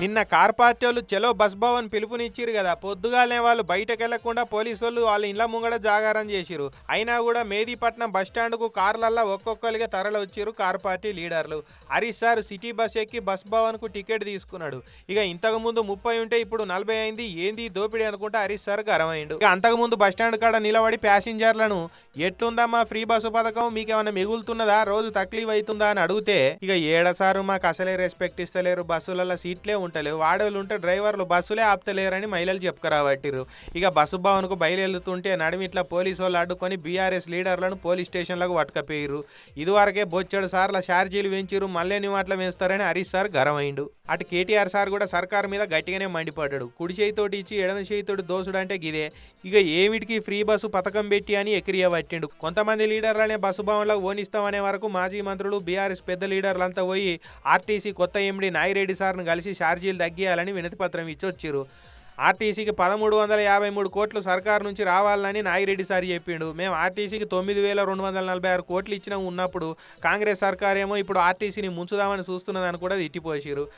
నిన్న car party వాళ్ళు చలో బస్ భవన్ పిలుపునిచ్చిరు కదా పొద్దుగాలనే వాళ్ళు బయటకు వెళ్ళకుండా పోలీసు వాళ్ళు వాళ్ళ ఇండ్ల ముంగడ జాగారం చేసిరు అయినా కూడా మేదీపట్నం బస్ స్టాండ్కు కార్లల్లా ఒక్కొక్కరిగా తరలి వచ్చిరు కార్ పార్టీ లీడర్లు. హరీష్ సార్ సిటీ బస్ ఎక్కి బస్ భవన్కు టికెట్ తీసుకున్నాడు. ఇక ఇంతకు ముందు ముప్పై ఉంటే ఇప్పుడు నలభై అయింది. ఏంది దోపిడీ అనుకుంటే హరీష్ సార్ గరమైండు ఇక అంతకు ముందు బస్ స్టాండ్ కాడ నిలబడి ప్యాసింజర్లను ఎట్లుందమ్మా ఫ్రీ బస్సు పథకం? మీకేమైనా మిగులుతున్నదా? రోజు తక్లీఫ్ అవుతుందా అని అడిగితే ఇక ఏడసారు మాకు అసలే రెస్పెక్ట్ ఇస్తలేరు. బస్సులలో సీట్లే ఉంటలేవు వాడోళ్ళు ఉంటే డ్రైవర్లు బస్సులే ఆపుతలేరని మహిళలు చెప్పుకరాబట్టిరు ఇక బస్సు భవన్కు బయలుదేరుతుంటే నడిమి ఇట్లా పోలీసు వాళ్ళు అడ్డుకొని బీఆర్ఎస్ లీడర్లను పోలీస్ స్టేషన్లకు పట్టుకపోయారు ఇదివరకే బొచ్చెడు సార్ల ఛార్జీలు పెంచిరు మళ్ళీ నివాట్ల వేస్తారని హరీష్ సార్ గరమైండు అటు కేటీఆర్ సార్ కూడా సర్కార్ మీద గట్టిగానే మండిపడ్డాడు. కుడి చేయితోటి ఇచ్చి ఎడమ చేయితోటి దోసుడు అంటే గిదే. ఇక ఏమిటికి ఫ్రీ బస్సు పథకం పెట్టి అని ఎక్కిరియ పట్టిండు. కొంతమంది లీడర్లనే బస్సు భవన్లకు ఓనిస్తామనే వరకు మాజీ మంత్రులు బీఆర్ఎస్ పెద్ద లీడర్లంతా పోయి ఆర్టీసీ కొత్త ఎండి నాయిరెడ్డి సార్ను కలిసి ఛార్జీలు తగ్గియాలని వినతిపత్రం ఇచ్చి ఇచ్చొచ్చిరు ఆర్టీసీకి పదమూడు వందల యాభై మూడు కోట్లు సర్కారు నుంచి రావాలని నాగిరెడ్డి సార్ చెప్పిండు. మేము ఆర్టీసీకి తొమ్మిది వేల రెండు వందల నలభై ఆరు కోట్లు ఇచ్చిన ఉన్నప్పుడు కాంగ్రెస్ సర్కార్ ఏమో ఇప్పుడు ఆర్టీసీని ముంచుదామని చూస్తున్నదని కూడా తిట్టిపోసారు